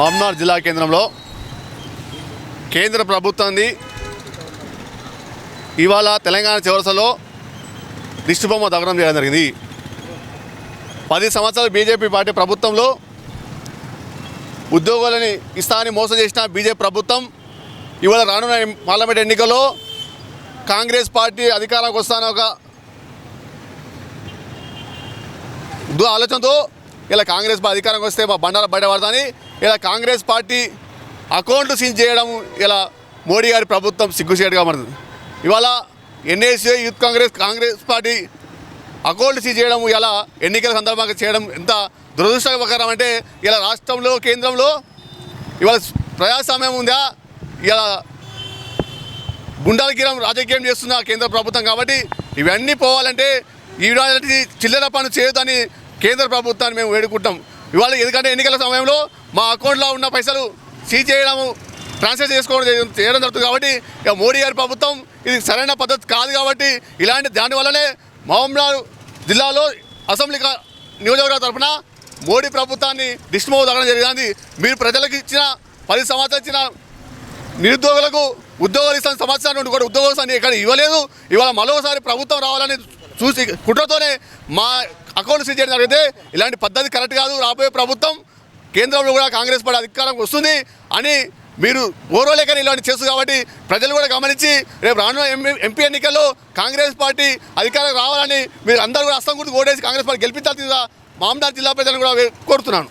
పామ్నార్ జిల్లా కేంద్రంలో కేంద్ర ప్రభుత్వంది. ఇవాళ తెలంగాణ చివరసలో దిష్టిబొమ్మ దగనం చేయడం జరిగింది. పది సంవత్సరాలు బీజేపీ పార్టీ ప్రభుత్వంలో ఉద్యోగులని ఇస్తానని మోసం చేసిన బీజేపీ ప్రభుత్వం ఇవాళ రానున్న పార్లమెంట్ ఎన్నికల్లో కాంగ్రెస్ పార్టీ అధికారంలోకి వస్తాన ఒక ఆలోచనతో ఇలా కాంగ్రెస్ పార్టీ అధికారంకి వస్తే మా బండాలు బయటపడతాని ఇలా కాంగ్రెస్ పార్టీ అకౌంట్లు సీజ్ చేయడం ఇలా మోడీ గారి ప్రభుత్వం సిగ్గుచేటుగా మారుతుంది ఇవాళ NAC youth Congress Congress party అకౌంట్లు సీజ్ చేయడం ఇలా ఎన్నికల సందర్భంగా చేయడం ఎంత దురదృష్టకరం అంటే ఇలా రాష్ట్రంలో కేంద్రంలో ఇవాళ ప్రజాస్వామ్యం ఉందా? ఇలా గుండాలగిరం రాజకీయం చేస్తున్న కేంద్ర ప్రభుత్వం కాబట్టి ఇవన్నీ పోవాలంటే ఇలాంటి చిల్లర పనులు చేయొద్దని కేంద్ర ప్రభుత్వాన్ని మేము వేడుకుంటాం. ఇవాళ ఎందుకంటే ఎన్నికల సమయంలో మా అకౌంట్లో ఉన్న పైసలు సీజ్ చేయడము ట్రాన్స్ఫర్ చేసుకోవడం చేయడం- జరుగుతుంది కాబట్టి ఇక మోడీ గారి ప్రభుత్వం ఇది సరైన పద్ధతి కాదు కాబట్టి ఇలాంటి దానివల్లనే మహబూబ్నగర్ జిల్లాలో అసెంబ్లీ నియోజకవర్గ తరఫున మోడీ ప్రభుత్వాన్ని డిస్మోవ్ తగ్గడం జరిగింది. మీరు ప్రజలకు ఇచ్చిన పది సంవత్సరాలు ఇచ్చిన నిరుద్యోగులకు ఉద్యోగాలు ఇస్తాను సంవత్సరాలు నుండి కూడా ఉద్యోగాలు ఇక్కడ ఇవ్వలేదు. ఇవాళ మరోసారి ప్రభుత్వం రావాలని చూసి కుట్రతోనే మా అకౌంట్ సీజ్ చేయడం జరిగితే ఇలాంటి పద్ధతి కరెక్ట్ కాదు. రాబోయే ప్రభుత్వం కేంద్రంలో కూడా కాంగ్రెస్ పార్టీ అధికారం వస్తుంది అని మీరు ఓరోలేకని ఇలాంటి చేస్తుంది కాబట్టి ప్రజలు కూడా గమనించి రేపు రానున్న ఎంపీ ఎంపీ ఎన్నికల్లో కాంగ్రెస్ పార్టీ అధికారం రావాలని మీరు అందరూ కూడా అస్తం గుర్తు ఓటేసి కాంగ్రెస్ పార్టీ గెలిపించాల్సిందిగా మామదార్ జిల్లా ప్రజలను కూడా కోరుతున్నాను.